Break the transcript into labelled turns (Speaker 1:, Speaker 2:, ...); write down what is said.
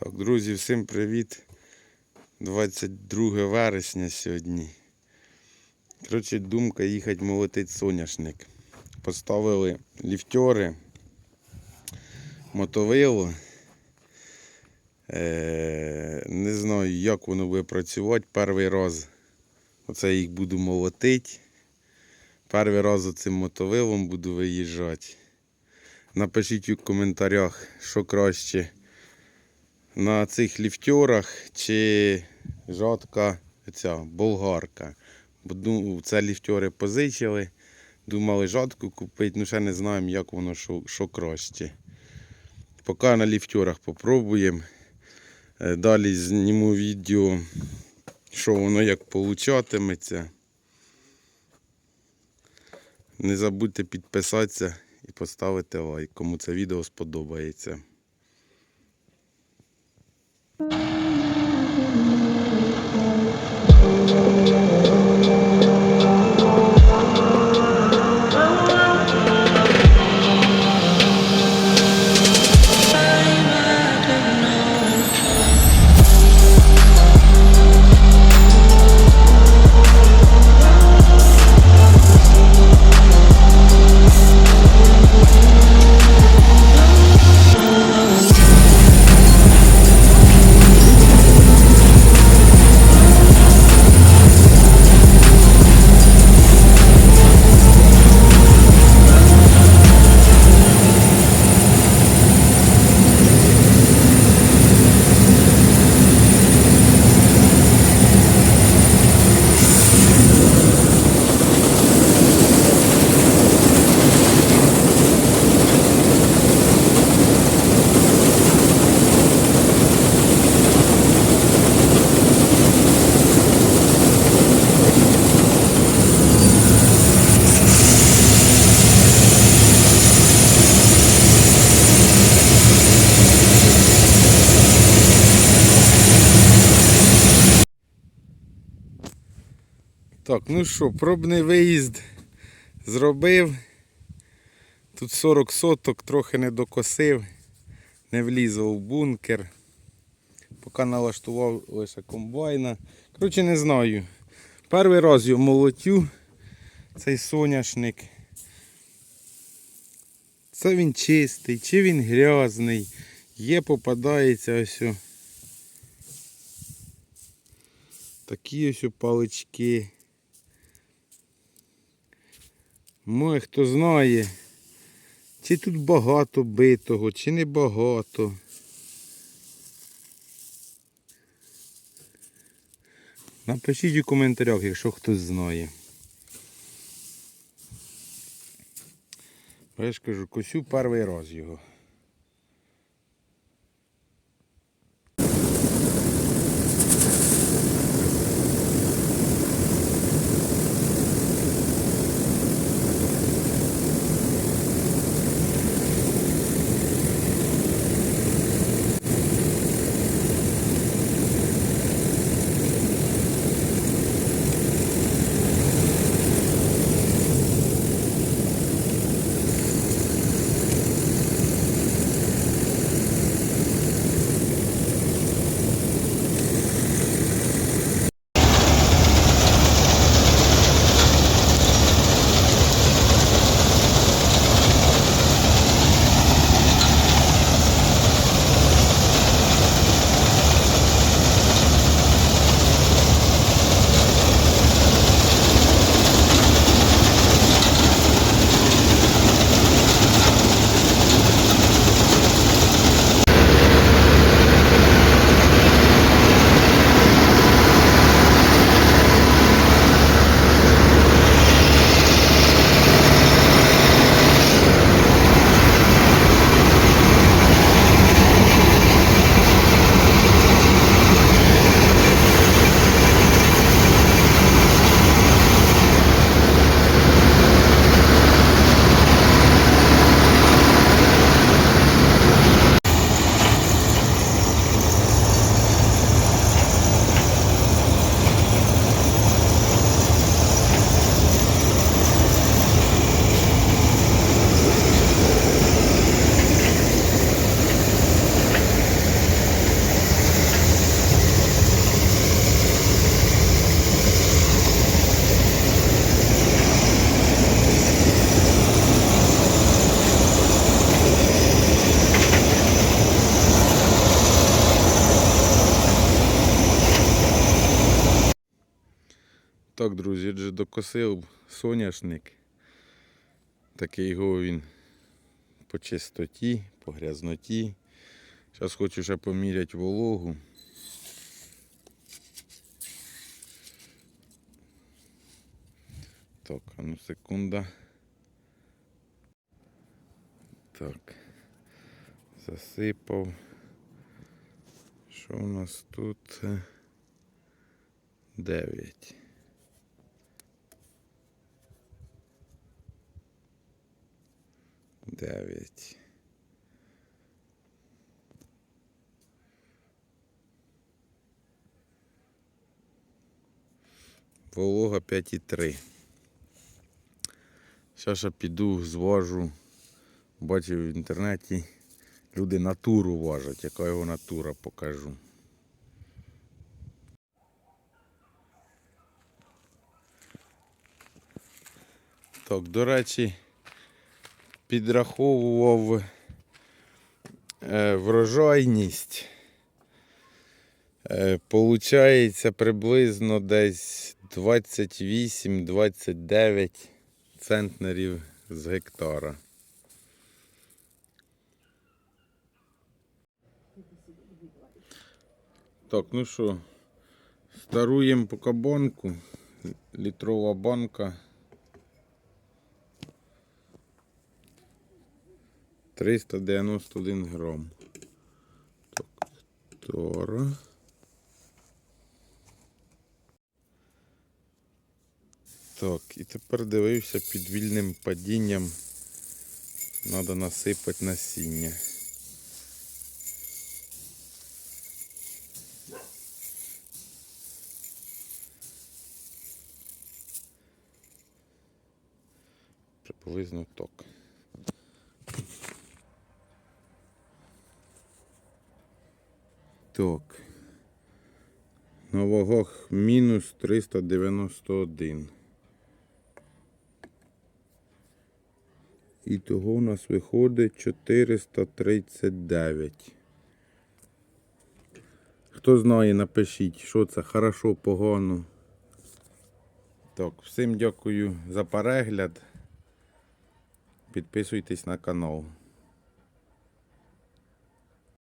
Speaker 1: Так, друзі, всім привіт. 22 вересня сьогодні. Коротше, думка їхати молотить соняшник. Поставили ліфтьори, мотовило. Е, не знаю, як воно буде працювати перший раз. Оце їх буду молотити. Перший раз оцим мотовилом буду виїжджати. Напишіть у коментарях, що краще на цих ліфтьорах чи жатка ця болгарка. Бо ду- це ліфтьори позичили. Думали жатку купити, ну ще не знаємо, як воно що, що краще. Поки на ліфтьорах попробуємо. Е, Далі зніму відео, що воно як получатиметься. Не забудьте підписатися і поставити лайк, кому це відео сподобається. you Так, ну що, пробний виїзд зробив. Тут 40 соток, трохи не докосив, не влізав в бункер. Поки налаштував лише комбайна. Коротше, не знаю. Перший раз його молотю, цей соняшник. Це він чистий, чи він грязний. Є, попадається ось. Такі ось палички. Може, хто знає, чи тут багато битого, чи не багато. Напишіть у коментарях, якщо хтось знає. Я ж кажу, косю перший раз його. Так, друзі, отже, докосив соняшник. Такий його він по чистоті, по грязноті. Зараз хочу ще поміряти вологу. Так, а ну секунда. Так. Засипав. Що у нас тут? Дев'ять. Дев'ять. Волога 5,3. Зараз я піду, зважу. Бачив в інтернеті. Люди натуру важать, яка його натура покажу. Так, до речі, підраховував е, врожайність. Е, получається приблизно десь 28-29 центнерів з гектара. Так, ну що, старуємо поки банку. Літрова банка. 391 грам. Тора. Так, і тепер дивився під вільним падінням. Треба насипати насіння. Приблизно так. Так. На мінус 391. І того у нас виходить 439. Хто знає, напишіть, що це хорошо, погано. Так, всім дякую за перегляд. Підписуйтесь на канал.